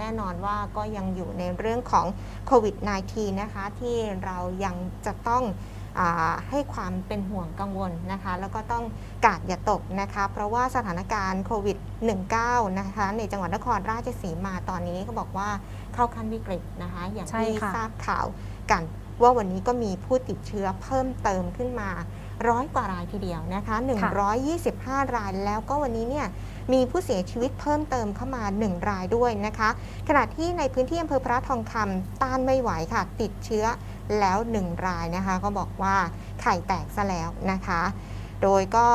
แน่นอนว่าก็ยังอยู่ในเรื่องของโควิด -19 นะคะ ที่เรายังจะต้องอาให้ความเป็นห่วงกังวลนะคะ แล้วก็ต้องกาดอย่าตกนะคะ เพราะว่าสถานการณ์โควิด -19 นะคะ ในจังหวัดนครราชสีมาตอนนี้เขาบอกว่าเข้าขั้นวิกฤตนะคะ อย่างใช่ที่ค่ะทราบข่าวกัน ว่าวันนี้ก็มีผู้ติดเชื้อเพิ่มเติมขึ้นมา ร้อยกว่ารายทีเดียวนะคะ 125 รายแล้วก็วันนี้เนี่ยมีผู้เสียชีวิตเพิ่มเติมเข้ามา 1 รายด้วยนะคะ ขณะที่ในพื้นที่อำเภอพระทองคำต้านไม่ไหวค่ะ ติดเชื้อแล้ว 1 รายนะคะ ก็บอกว่าไข่แตกซะแล้วนะคะ โดยก็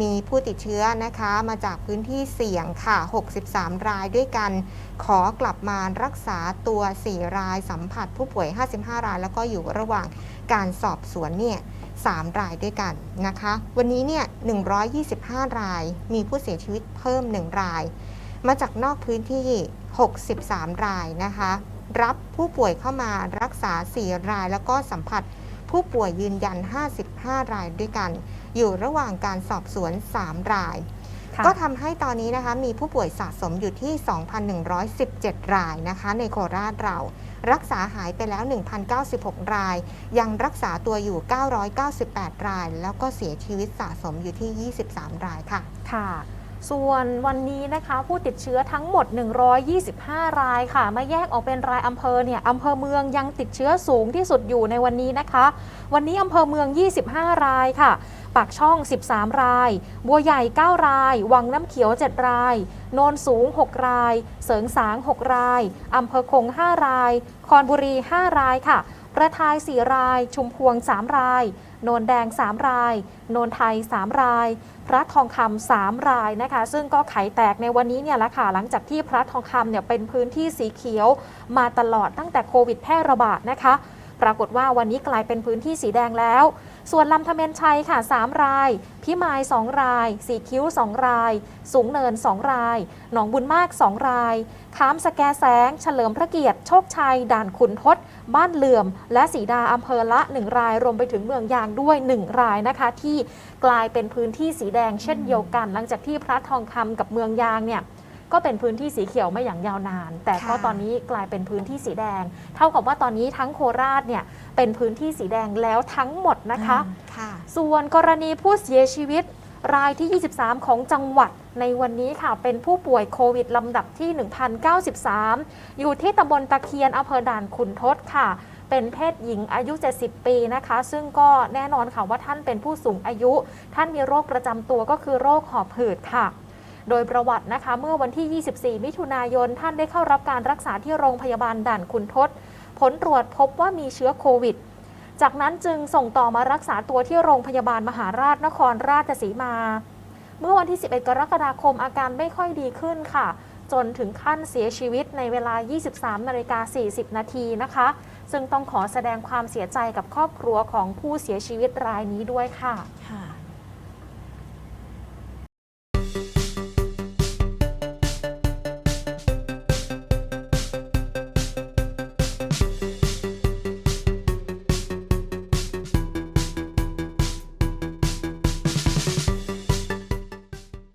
มีผู้ติดเชื้อนะคะมาจากพื้นที่เสี่ยงค่ะ 63 รายด้วยกัน ขอกลับมารักษาตัว 4 รายสัมผัสผู้ป่วย 55 ราย แล้วก็อยู่ระหว่างการสอบสวนเนี่ย 3 รายด้วยกันนะคะ วันนี้เนี่ย 125 ราย มีผู้เสียชีวิตเพิ่ม 1 ราย มาจากนอกพื้นที่ 63 รายนะคะ รับผู้ป่วยเข้ามารักษา 4 ราย แล้วก็สัมผัสผู้ป่วยยืนยัน 55 รายด้วยกัน อยู่ระหว่างการสอบสวน 3 ราย ก็ทำให้ตอนนี้นะคะมีผู้ป่วยสะสมอยู่ที่ 2,117 รายนะคะ ในโคราชเรา รักษาหายไปแล้ว 1,096 ราย ยังรักษาตัวอยู่ 998 ราย แล้วก็เสียชีวิตสะสมอยู่ที่ 23 รายค่ะ ค่ะ ส่วนวันนี้นะคะผู้ติดเชื้อทั้งหมด 125 รายค่ะ มาแยกออกเป็นรายอำเภอเนี่ยอำเภอเมืองยังติดเชื้อสูงที่สุดอยู่ในวันนี้นะคะ วันนี้อำเภอเมือง 25 รายค่ะ ปากช่อง 13 ราย บัวใหญ่ 9 ราย วังน้ำเขียว 7 ราย โนนสูง 6 ราย เสริงสาง 6 รายอำเภอคง 5 ราย คอนบุรี 5 รายค่ะ ประทาย 4 ราย ชุมพวง 3 ราย โนนแดง 3 ราย โนนไทย 3 ราย พระทองคำสามรายนะคะ ซึ่งก็ไขแตกในวันนี้เนี่ยแหละค่ะ หลังจากที่พระทองคำเนี่ยเป็นพื้นที่สีเขียวมาตลอดตั้งแต่โควิดแพร่ระบาดนะคะ ปรากฏว่าวันนี้กลายเป็นพื้นที่สีแดงแล้ว ส่วนลำธเมนชัยค่ะ 3 ราย พิมาย 2 ราย สีคิ้ว 2 ราย สูงเนิน 2 ราย หนองบุญมาก 2 รายค้ามสแกแสง เฉลิมพระเกียรติ โชคชัย ด่านขุนทดบ้านเหลื่อม และสีดาอำเภอละ 1 ราย รวมไปถึงเมืองยางด้วย 1 รายนะคะ ที่กลายเป็นพื้นที่สีแดงเช่นเดียวกัน หลังจากที่พระทองคำกับเมืองยางเนี่ย ก็เป็นพื้นที่สีเขียวมาอย่างยาวนาน แต่ก็ค่ะตอนนี้กลายเป็นพื้นที่สีแดง เท่ากับว่าตอนนี้ทั้งโคราชเนี่ยเป็นพื้นที่สีแดงแล้วทั้งหมดนะคะค่ะส่วนกรณีผู้เสียชีวิตรายที่ 23 ของจังหวัดในวันนี้ค่ะ เป็นผู้ป่วยโควิดลำดับที่ 1093 อยู่ที่ตำบลตะเคียนอำเภอด่านขุนทดค่ะ เป็นเพศหญิงอายุ 70 ปีนะคะ ซึ่งก็แน่นอนค่ะว่าท่านเป็นผู้สูงอายุ ท่านมีโรคประจำตัวก็คือโรคหอบหืดค่ะ โดยประวัตินะคะ เมื่อวันที่ 24 มิถุนายน ท่านได้เข้ารับการรักษาที่โรงพยาบาลด่านขุนทดผลตรวจพบว่ามีเชื้อโควิด จากนั้นจึงส่งต่อมารักษาตัวที่โรงพยาบาลมหาราชนครราชสีมา เมื่อวันที่ 11 กรกฎาคมอาการไม่ค่อยดีขึ้นค่ะ จนถึงขั้นเสียชีวิตในเวลา 23นาฬิกา40 นาทีนะคะ ซึ่งต้องขอแสดงความเสียใจกับครอบครัวของผู้เสียชีวิตรายนี้ด้วยค่ะ